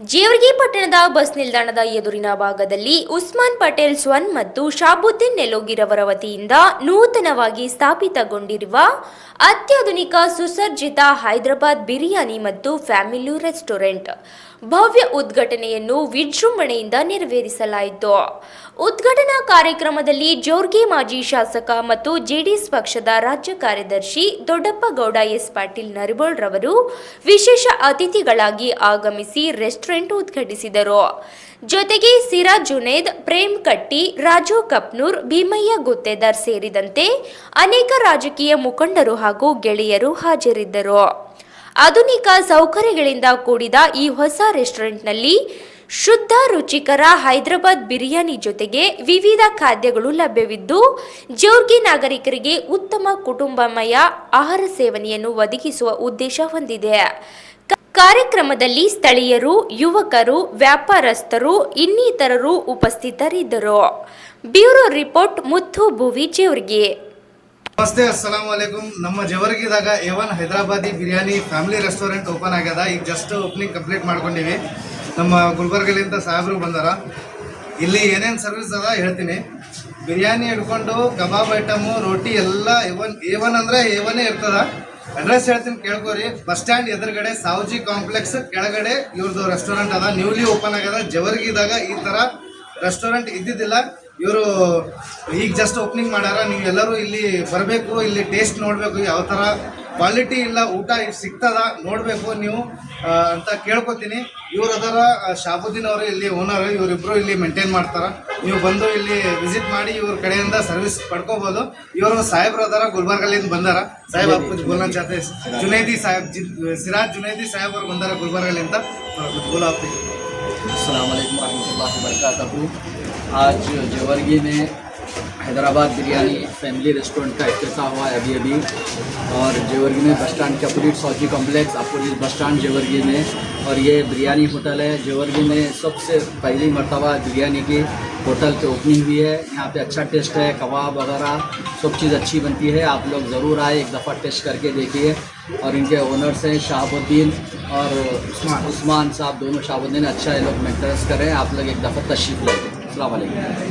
ಜೇವರ್ಗಿ ಪಟ್ಟಣದ ಬಸ್ ನಿಲ್ದಾಣದ ಎದುರಿನ ಭಾಗದಲ್ಲಿ ಉಸ್ಮಾನ್ ಪಟೇಲ್ ಸ್ವನ್ ಮತ್ತು ಶಾಬುದ್ದೀನ್ ನೆಲೋಗಿರವರ ವತಿಯಿಂದ ನೂತನವಾಗಿ ಸ್ಥಾಪಿತಗೊಂಡಿರುವ ಅತ್ಯಾಧುನಿಕ ಸುಸಜ್ಜಿತ ಹೈದರಾಬಾದ್ ಬಿರಿಯಾನಿ ಮತ್ತು ಫ್ಯಾಮಿಲಿ ರೆಸ್ಟೋರೆಂಟ್ ಭವ್ಯ ಉದ್ಘಾಟನೆಯನ್ನು ವಿಜೃಂಭಣೆಯಿಂದ ನೆರವೇರಿಸಲಾಯಿತು. ಉದ್ಘಾಟನಾ ಕಾರ್ಯಕ್ರಮದಲ್ಲಿ ಜೋರ್ಗಿ ಮಾಜಿ ಶಾಸಕ ಮತ್ತು ಜೆಡಿಎಸ್ ಪಕ್ಷದ ರಾಜ್ಯ ಕಾರ್ಯದರ್ಶಿ ದೊಡ್ಡಪ್ಪಗೌಡ ಎಸ್ ಪಾಟೀಲ್ ನರಿಬೋಳ್ ರವರು ವಿಶೇಷ ಅತಿಥಿಗಳಾಗಿ ಆಗಮಿಸಿ ರೆಸ್ಟೋರೆಂಟ್ ಉದ್ಘಾಟಿಸಿದರು. ಜೊತೆಗೆ ಸಿರಾ ಜುನೇದ್, ಪ್ರೇಮ್ ಕಟ್ಟಿ, ರಾಜು ಕಪ್ನೂರ್, ಭೀಮಯ್ಯ ಗುತ್ತೇದಾರ್ ಸೇರಿದಂತೆ ಅನೇಕ ರಾಜಕೀಯ ಮುಖಂಡರು ಹಾಗೂ ಗೆಳೆಯರು ಹಾಜರಿದ್ದರು. ಆಧುನಿಕ ಸೌಕರ್ಯಗಳಿಂದ ಕೂಡಿದ ಈ ಹೊಸ ರೆಸ್ಟೋರೆಂಟ್ನಲ್ಲಿ ಶುದ್ಧ, ರುಚಿಕರ ಹೈದರಾಬಾದ್ ಬಿರಿಯಾನಿ ಜೊತೆಗೆ ವಿವಿಧ ಖಾದ್ಯಗಳು ಲಭ್ಯವಿದ್ದು, ಜೋರ್ಗಿ ನಾಗರಿಕರಿಗೆ ಉತ್ತಮ ಕುಟುಂಬಮಯ ಆಹಾರ ಸೇವನೆಯನ್ನು ಒದಗಿಸುವ ಉದ್ದೇಶ ಹೊಂದಿದೆ. ಕಾರ್ಯಕ್ರಮದಲ್ಲಿ ಸ್ಥಳೀಯರು, ಯುವಕರು, ವ್ಯಾಪಾರಸ್ಥರು, ಇನ್ನಿತರರು ಉಪಸ್ಥಿತರಿದ್ದರು. ಬ್ಯೂರೋ ರಿಪೋರ್ಟ್ ಮುತ್ತು ಭುವಿ ಜೇವರ್ಗಿ ನಮಸ್ತೆ ಅಸ್ಸಲಾಂ ವಲೈಕುಮ್ ನಮ್ಮ ಜವರ್ಗಿದಾಗ ಎವನ್ Hyderabadi biryani family restaurant open ಆಗ್ಯದ. ಈಗ ಜಸ್ಟ್ ಓಪನಿಂಗ್ ಕಂಪ್ಲೀಟ್ ಮಾಡ್ಕೊಂಡಿವಿ. ನಮ್ಮ ಗುಲ್ಬರ್ಗಲಿಂದ ಸಾಹೇಬರು ಬಂದಾರ. ಇಲ್ಲಿ ಏನೇನು ಸರ್ವಿಸ್ ಅದ ಹೇಳ್ತೀನಿ. ಬಿರಿಯಾನಿ ಹಿಡ್ಕೊಂಡು, ಕಬಾಬ್ ಐಟಮು, ರೋಟಿ ಎಲ್ಲ ಎವನ್ ಎವನ್ ಅಂದರೆ ಎವನೇ ಇರ್ತದ. ಅಡ್ರೆಸ್ ಹೇಳ್ತೀನಿ, ಕೇಳ್ಕೋರಿ. ಬಸ್ ಸ್ಟ್ಯಾಂಡ್ ಎದುರುಗಡೆ ಸಾವ್ಜಿ ಕಾಂಪ್ಲೆಕ್ಸ್, ಕೆಳಗಡೆ ಇವ್ರದ್ದು ರೆಸ್ಟೋರೆಂಟ್ ಅದ. ನ್ಯೂಲಿ ಓಪನ್ ಆಗ್ಯದ. ಜವರ್ಗಿದಾಗ ಈ ಥರ ರೆಸ್ಟೋರೆಂಟ್ ಇದ್ದಿದ್ದಿಲ್ಲ. ಇವರು ಈಗ ಜಸ್ಟ್ ಓಪನಿಂಗ್ ಮಾಡ್ಯಾರ ನೀವು ಎಲ್ಲರೂ ಇಲ್ಲಿ ಬರಬೇಕು ಇಲ್ಲಿ ಟೇಸ್ಟ್ ನೋಡಬೇಕು ಯಾವ ಥರ ಕ್ವಾಲಿಟಿ ಇಲ್ಲ ಊಟ ಸಿಗ್ತದ ನೋಡಬೇಕು ನೀವು ಅಂತ ಕೇಳ್ಕೊತೀನಿ. ಇವ್ರು ಅದರ ಶಾಬುದ್ದೀನ್ ಅವರು ಇಲ್ಲಿ ಓನರ್ ಇವರಿಬ್ಬರು ಇಲ್ಲಿ ಮೇಂಟೈನ್ ಮಾಡ್ತಾರೆ. ನೀವು ಬಂದು ಇಲ್ಲಿ ವಿಸಿಟ್ ಮಾಡಿ ಇವ್ರ ಕಡೆಯಿಂದ ಸರ್ವಿಸ್ ಪಡ್ಕೋಬೋದು. ಇವರು ಸಾಹೇಬ್ರು ಅದಾರ ಗುಲ್ಬರ್ಗಲ್ಲಿಂದ ಬಂದಾರ. ಸಾಹೇಬ್ ಅಪ್ಪು ಚಾತೆ ಜುನೈದಿ. ಸಾಹೇಬ್ ಜಿ ಸಿರಾಜ್ ಜುನೈದಿ ಸಾಹೇಬ್ ಅವ್ರು ಬಂದಾರ ಗುಲ್ಬರ್ಗಲ್ಲಿಂದ. ಬೋಲಾಪಿ वरक आज जेवरगी में हैदराबाद बिरयानी फैमिली रेस्टोरेंट का इफ्तिताह हुआ है अभी अभी। और जवर्गी में बस स्टैंड के opposite सौजी complex opposite bus stand Jewargi में। और ये बिरयानी होटल है। जवर्गी में सबसे पहली मरतबा बिरयानी की होटल पे ओपनिंग हुई है। यहाँ पे अच्छा टेस्ट है, कबाब वगैरह, सब चीज़ अच्छी बनती है। आप लोग ज़रूर आए, एक दफ़ा टेस्ट करके देखिए। और इनके ओनर्स हैं शाहबुद्दीन और उस्मान साहब, दोनों शाहबुद्दीन। अच्छा ये लोग मेंटेनेंस करें, आप लोग एक दफ़ा तशरीफ़ लेंगे अल्लाह